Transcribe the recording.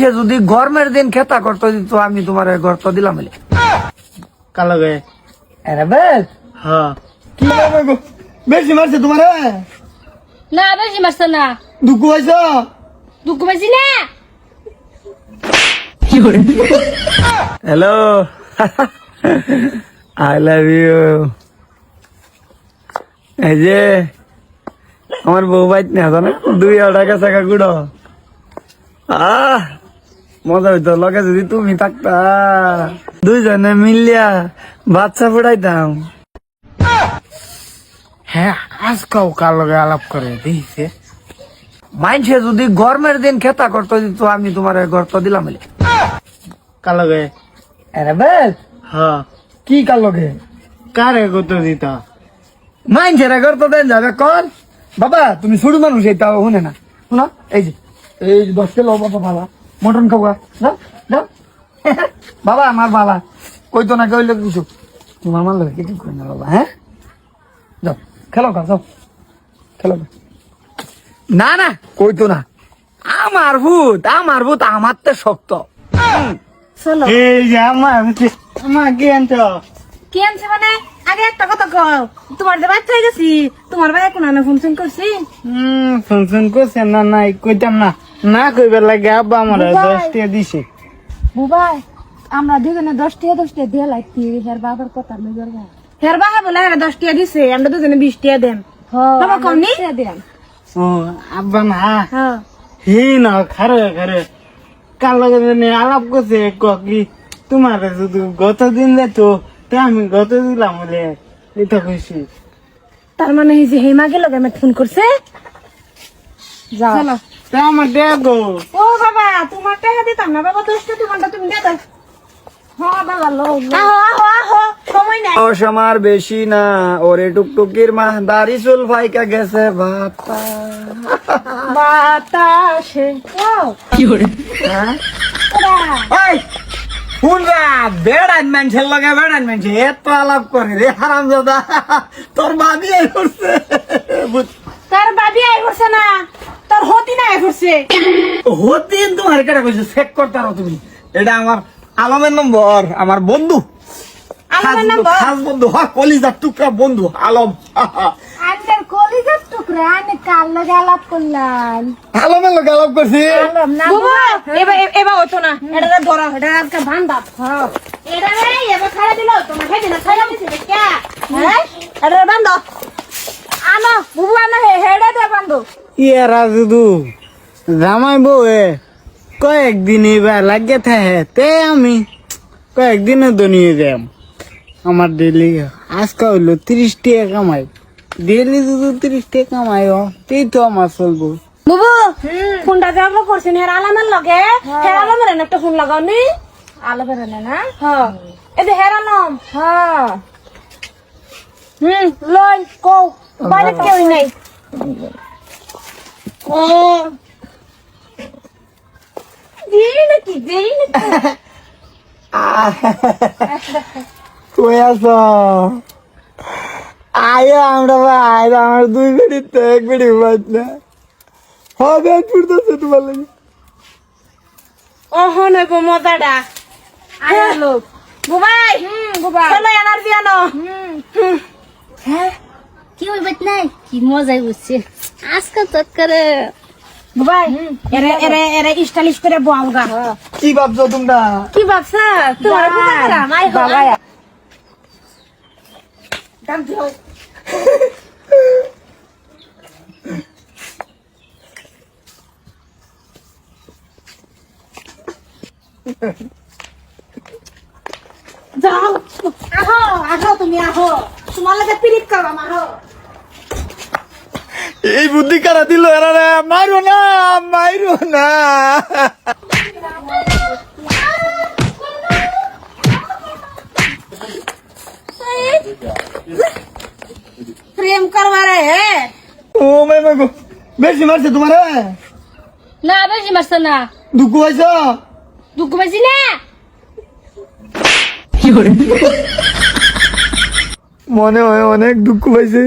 মানছে যদি গরমের দিন খেতা করতে দিত আমি তোমার গর্ত দিলাম কালো গে আরে বেশ। হ্যাঁ। কি বেশি মারছে তোমার? না বেশি মারছে না। দুঃখ হয়েছ দুঃখ পাইছি না। হ্যালো আই লাভ ইউ এই যে আমার বউ বাইত না দুই টাকা টাকা গুড়ো। আহ! মজা হইতো লগে যদি তুমি থাকতা। দুইজনে মিলিয়া বাচ্চা ফুটাইতাম। হ্যাঁ আজকাও কালো গে আলাপ করে দিয়েছে। মানছে যদি গরমের দিন খেতা করতে দিত আমি তোমার গর্ত দিলাম গে আরে বেশ। হ্যাঁ। কি কার লগে? কারে কত দিতা? মাইনছে রে গর্ত দেন যাবে কর। বাবা তুমি ছোট মানুষ এই তাও শুনে না। শুনো এই যে। এই যে দশ কিলো বাবা বাবা। মটন খাওয়া যাও যাও বাবা আমার বাবা। কইতো না কইলে কিছু তোমার মার লগে কিছু কই না বাবা হ্যাঁ? যাও খেলো গা যাও। খেলো। না না কইতো না। আমার ভূত আমার ভূত আমার তো শক্ত। চলো। এই যে আমার আমার কি আনছ কি আনছে মানে? আগে একটা কথা কও। তোমার যে বাচ্চা হয়ে গেছি তোমার ভাই এখন আনা ফোন ফোন করছি? হুম ফুনফুন করছে না নাই কইতাম না। না কইবার লাগে আব্বা আমার। দশ টাকা দিছে। বুবাই আমরা দুজনে দশ টাকা দশ টাকা দিয়ে লাগছি হের বাবার কথা লইবার হের বাবা বলে হের দশ টাকা দিছে আমরা দুজনে বিশ টাকা দেন। বাবা কম নি দেন। ও আব্বা না। হ্যাঁ হি না খারে খারে। কালো গে আলাপ করছে কি তোমার যদি গত দিন যেত তা আমি গত দিলাম বলে এটা খুশি তার মানে এই যে হেমাকে লগে আমি ফোন করছে? যাও। আমার দেখো ও বাবা তোমার টাকা দিতাম না বাবা দশটা তোমারটা তুমি দিয়ে দাও। হ্যাঁ বেশি না ওরে টুকটুকির মা দাড়ি চুল ফাইকা গেছে বাতাসে। হ্যাঁ? ওই বেড়ান মানুষের লগে বেড়ান মানুষ এত আলাপ করে রে হারাম দাদা তোর করছে। বুঝ- তার বাবি আই করছে না তোর হতি না করছে। হতিন তোমার কেটা কইছে? চেক করতে তুমি। এটা আমার আলমের নম্বর আমার বন্ধু। আলমের নম্বর? খাস বন্ধু হ্যাঁ কলিজার টুকরা বন্ধু আলম। আন্ডার কলিজার টুকরা আমি কাল লগে আলাপ করলাম? আলমের লোক আলাপ করছি। আলম না এবার এবার হতো না এটা ধরো। এটা আজকে বান্ধা এটা রে এবার খাইয়া দিল তোমার খাইবে না খাইয়া দিছে কে হ্যাঁ? এটা বান্ধো আনো বুবু আনো হে হেডা দে বান্ধো ইয়ারা শুধু জামাই বউ এ কয়েকদিন এবার লাগিয়ে থাকে তে আমি কয়েকদিনে দনিয়ে যাম। আমার ডেলি আজকে হইল তিরিশ টাকা কামাই। ডেলি শুধু তিরিশ টাকা কামাই ও তেই তো আমার চলবো। বুবু ফোনটা ব্যবহার করছেন হের আলামের লগে? হের আলামের একটা ফোন লাগাও নি। আলামের না? হ্যাঁ। এই যে হের আলম। হ্যাঁ। হুম লই কও বাইরে কেউ নেই। ও দিই নাকি? দিই নাকি? কই আছো? আয় আমরা ভাই আমার দুই বেড়ি তো এক বেড়ি বাজ না। হবে ফুটতেছে তোমার লাগে। ও হনে গো মজাটা। আয় লোক। বুবাই হুম বুবাই। চলো এনার্জি আনো হ্যাঁ কি হইবে নাই? কি মজাই বুঝছে আজকাল তো করে করে কি ভাবছ তোমরা? কি ভাবছা? যাও আহো আহো তুমি আহো। তোমার লাগে পিরিত করবা আহো। এই বুদ্ধি কারা দিল? এরা রে মারো না মাইরো না। প্রেম করবা রে হে? ও মাই মাগো বেশি মারছে তোমার না বেশি মারছে না। দুঃখ হয়েছ দুঃখ পাইছি না? মনে হয় অনেক দুঃখ পাইছে।